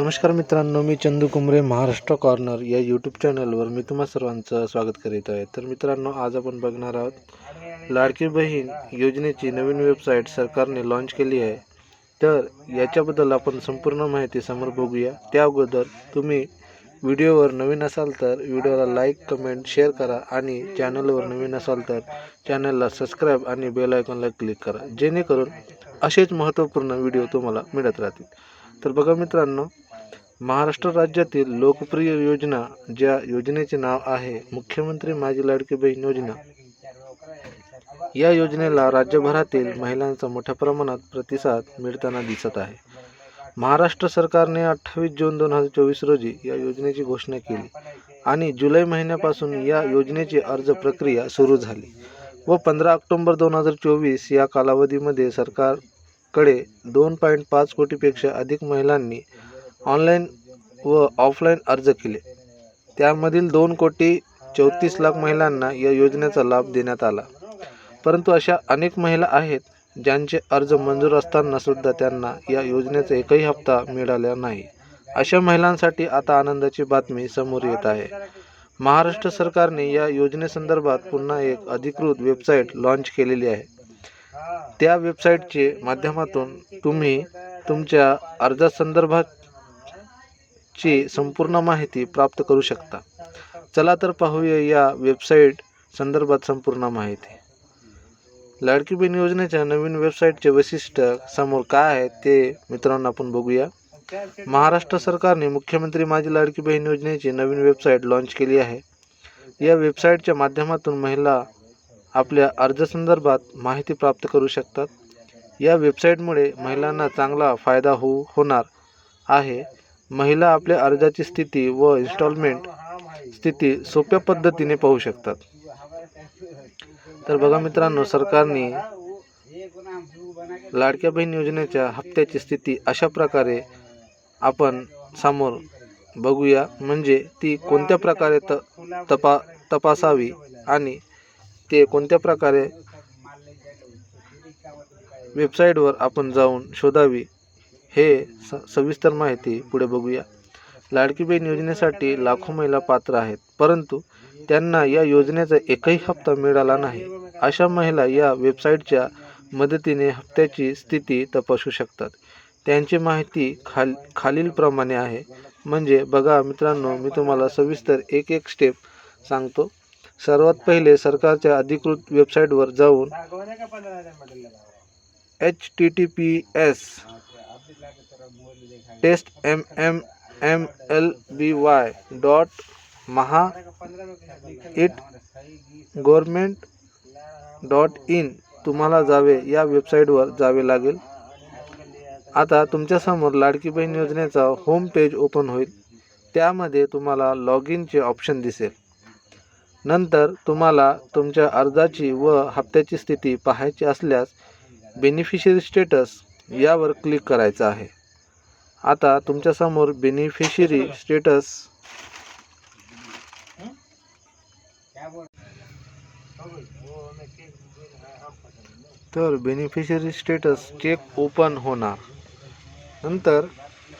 नमस्कार मित्रांनो मी चंदू कुमरे महाराष्ट्र कॉर्नर या यूट्यूब चॅनलवर मी तुम्हा सर्वांचं स्वागत करीत आहे. तर मित्रांनो आज आपण बघणार आहोत लाडकी बहीण योजनेची नवीन वेबसाईट सरकारने लॉन्च केली आहे. तर याच्याबद्दल आपण संपूर्ण माहिती समोर बघूया. त्या अगोदर तुम्ही व्हिडिओवर नवीन असाल तर व्हिडिओला लाईक कमेंट शेअर करा आणि चॅनलवर नवीन असाल तर चॅनलला सबस्क्राईब आणि बेल आयकॉनला क्लिक करा. जेणेकरून असेच महत्त्वपूर्ण व्हिडिओ तुम्हाला मिळत राहतील. तर बघा मित्रांनो महाराष्ट्र राज्यातील लोकप्रिय योजना ज्या योजनेचे नाव आहे मुख्यमंत्री माझी लाडकी बहीण योजना. या योजनेला राज्यभरातील महिलांचा मोठ्या प्रमाणात प्रतिसाद मिळताना दिसत आहे. महाराष्ट्र सरकारने अठ्ठावीस जून दोन हजार चोवीस रोजी या योजनेची घोषणा केली आणि जुलै महिन्यापासून या योजनेची अर्ज प्रक्रिया सुरू झाली व पंधरा ऑक्टोंबर दोन हजार चोवीस या कालावधीमध्ये सरकारकडे दोन पॉईंट पाच कोटीपेक्षा अधिक महिलांनी ऑनलाईन व ऑफलाईन अर्ज केले. त्यामधील दोन कोटी चौतीस लाख महिलांना या योजनेचा लाभ देण्यात आला. परंतु अशा अनेक महिला आहेत ज्यांचे अर्ज मंजूर असताना सुद्धा त्यांना या योजनेचा एकही हप्ता मिळाला नाही. अशा महिलांसाठी आता आनंदाची बातमी समोर येत आहे. महाराष्ट्र सरकारने या योजनेसंदर्भात पुन्हा एक अधिकृत वेबसाईट लॉन्च केलेली आहे. त्या वेबसाईटचे माध्यमातून तुम्ही तुमच्या अर्जासंदर्भात ची संपूर्ण माहिती प्राप्त करू शकता. चला तर पाहूया या वेबसाईट संदर्भात संपूर्ण माहिती. लाडकी बहीण योजनेच्या नवीन वेबसाईटचे वैशिष्ट्य समोर काय आहे ते मित्रांनो आपण बघूया. महाराष्ट्र सरकारने मुख्यमंत्री माझी लाडकी बहीण योजनेची नवीन वेबसाईट लॉन्च केली आहे. या वेबसाईटच्या माध्यमातून महिला आपल्या अर्जासंदर्भात माहिती प्राप्त करू शकतात. या वेबसाईटमुळे महिलांना चांगला फायदा होऊ होणार आहे. महिला आपल्या अर्जाची स्थिती व इन्स्टॉलमेंट स्थिती सोप्या पद्धतीने पाहू शकतात. तर बघा मित्रांनो सरकारने लाडक्या बहीण योजनेच्या हप्त्याची स्थिती अशा प्रकारे आपण समोर बघूया. म्हणजे ती कोणत्या प्रकारे त तपा तपासावी आणि ते कोणत्या प्रकारे वेबसाईटवर आपण जाऊन शोधावी हे स सविस्तर माहिती पुढे बघूया. लाडकी बहीण योजनेसाठी लाखो महिला पात्र आहेत परंतु त्यांना या योजनेचा एकही हप्ता मिळाला नाही. अशा महिला या वेबसाईटच्या मदतीने हप्त्याची स्थिती तपासू शकतात. त्यांची माहिती खाल खालीलप्रमाणे आहे. म्हणजे बघा मित्रांनो मी तुम्हाला सविस्तर एक एक स्टेप सांगतो. सर्वात पहिले सरकारच्या अधिकृत वेबसाईटवर जाऊन H T T P S test M M M L B Y dot Maha IT government dot in तुम्हाला जावे या वेबसाईटवर जावे लागेल. आता तुमच्यासमोर लाडकी बहीण योजनेचा होम पेज ओपन होईल. त्यामध्ये तुम्हाला लॉग इनचे ऑप्शन दिसेल. नंतर तुम्हाला तुमच्या अर्जाची व हप्त्याची स्थिती पाहायची असल्यास बेनिफिशरी स्टेटस यावर क्लिक करायचं आहे. आता तुमच्यासमोर बेनिफिशरी स्टेटस तर बेनिफिशरी स्टेटस चेक ओपन होणार. नंतर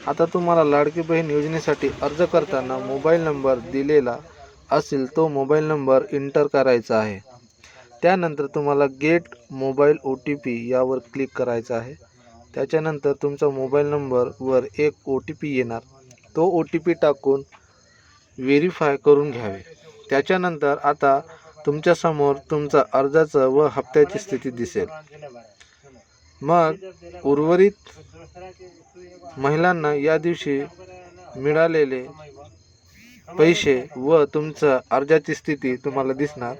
आता तुम्हाला लाडकी बहीण योजनेसाठी अर्ज करताना मोबाईल नंबर दिलेला असेल तो मोबाईल नंबर इंटर करायचा आहे. त्यानंतर तुम्हाला get mobile O T P यावर क्लिक करायचं आहे. त्याच्यानंतर तुमचा मोबाईल नंबरवर एक ओ टी पी येणार. तो ओ टी पी टाकून व्हेरीफाय करून घ्यावे. त्याच्यानंतर आता तुमच्यासमोर तुमचा अर्जाचं व हप्त्याची स्थिती दिसेल. मग उर्वरित महिलांना या दिवशी मिळालेले पैसे व तुमचं अर्जाची स्थिती तुम्हाला दिसणार.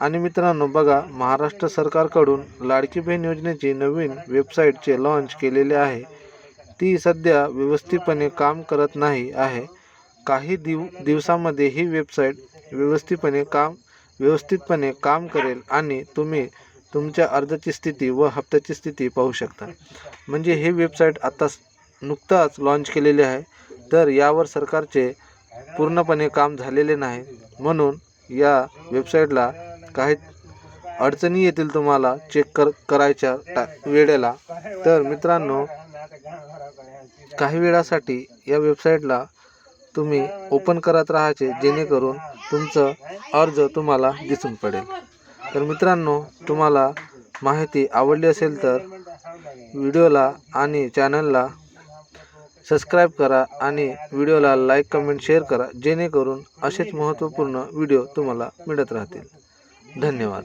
आणि मित्रांनो बघा महाराष्ट्र सरकारकडून लाडकी बहीण योजनेची नवीन वेबसाईटचे लॉन्च केलेले आहे. ती सध्या व्यवस्थितपणे काम करत नाही आहे. काही दिव दिवसामध्ये ही वेबसाईट व्यवस्थितपणे काम व्यवस्थितपणे काम करेल आणि तुम्ही तुमच्या अर्जाची स्थिती व हप्त्याची स्थिती पाहू शकता. म्हणजे हे वेबसाईट आता नुकताच लॉन्च केलेले आहे. तर यावर सरकारचे पूर्णपणे काम झालेले नाही. म्हणून या वेबसाईटला काही अडचणी येतील तुम्हाला चेक कर करायच्या टा वेळेला. तर मित्रांनो काही वेळासाठी या वेबसाईटला तुम्ही ओपन करत राहायचे जेणेकरून तुमचं अर्ज तुम्हाला दिसून पडेल. तर मित्रांनो तुम्हाला माहिती आवडली असेल तर व्हिडिओला आणि चॅनलला सबस्क्राईब करा आणि व्हिडिओला लाईक कमेंट शेअर करा जेणेकरून असेच महत्त्वपूर्ण व्हिडिओ तुम्हाला मिळत राहतील. धन्यवाद.